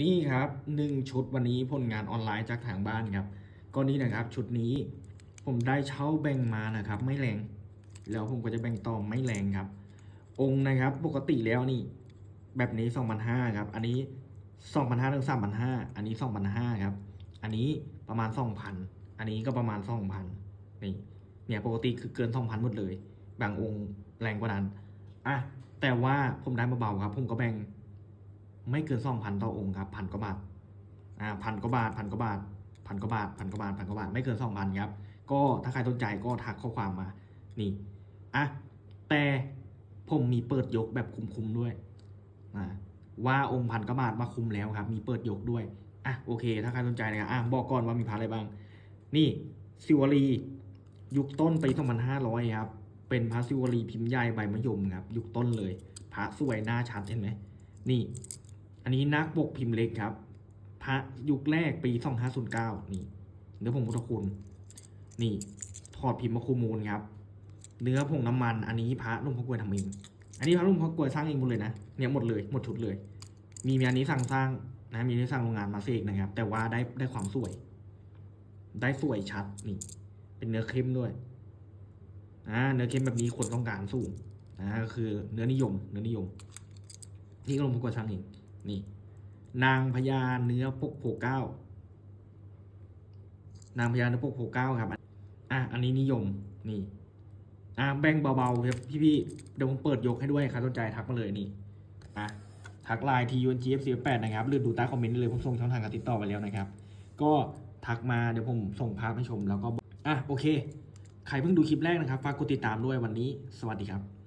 นี่ครับหนึ่งชุดวันนี้ผลงานออนไลน์จากทางบ้านครับก็นี่นะครับชุดนี้ผมได้เช่าแบ่งมานะครับ ไม่แรง แล้วผมก็จะแบ่งต่อไม่แรงครับ องค์นะครับปกติแล้วนี่ แบบนี้2,500ครับ อันนี้2,500ถึง3,500อันนี้2,500ครับ อันนี้ประมาณ2,000อันนี้ก็ประมาณ2,000นี่เนี่ยปกติคือเกิน2,000หมดเลย บางองค์แรงกว่านั้นอะแต่ว่าผมได้มาเบาครับ ผมก็แบ่ง ไม่เกินสองพันต่อองค์ครับพันกว่าบาทอ่าพันกว่าบาทพันกว่าบาทพันกว่าบาทพันกว่าบาทพันกว่าบาทไม่เกินสองพันครับก็ถ้าใครสนใจก็ทักข้อความมา นี่อะแต่ผมมีเปิดยกแบบคุ้มๆด้วยอ่าว่าองค์พันกว่าบาทมาคุมแล้วครับ มีเปิดยกด้วยอะโอเค ถ้าใครสนใจนะครับอะบอกก่อนว่ามีพระอะไรบ้าง นี่ซิวลียุคต้นปี2500ครับเป็นพระซิวลีพิมพ์ใหญ่ใบมะยมครับ ยุคต้นเลยพระสวยหน้าชัดเห็นไหมนี่ อันนี้นักปกพิมพ์เล็กครับ พระยุคแรกปี2509นี่เนื้อผงพุทธคุณ นี่ถอดพิมพ์มาคูมูลครับ เนื้อผงน้ำมัน อันนี้พระลุงพ่อกล้วยทำเอง อันนี้พระลุงพ่อกล้วยสร้างเองหมดเลยนะ เนี่ยหมดเลยหมดชุดเลย มีมีอันนี้สั่งสร้างนะ มีนี้สร้างโรงงานมาเสกนะครับ แต่ว่าได้ได้ความสวย ได้สวยชัดนี่ เป็นเนื้อเข้มด้วยอ่าเนื้อเข้มแบบนี้คนต้องการสูงอ่าก็คือเนื้อนิยม เนื้อนิยม นี่ก็ลงพ่อกล้วยสร้างเอง นี่ นางพญาเนื้อปกโผเก้านางพญาเนื้อปกโผเก้าครับ อะ อันนี้นิยม นี่ อะแบ่งเบาๆครับพี่ๆเดี๋ยวผมเปิดยกให้ด้วยใครสนใจทักมาเลยนี่ อะ ทักไลน์ t u n g f c 8นะครับ หรือดูใต้คอมเมนต์ได้เลยผมส่งช่องทางการติดต่อไปแล้วนะครับ ก็ทักมาเดี๋ยวผมส่งภาพให้ชมแล้วก็ อะ โอเค ใครเพิ่งดูคลิปแรกนะครับ ฝากกดติดตามด้วยวันนี้ สวัสดีครับ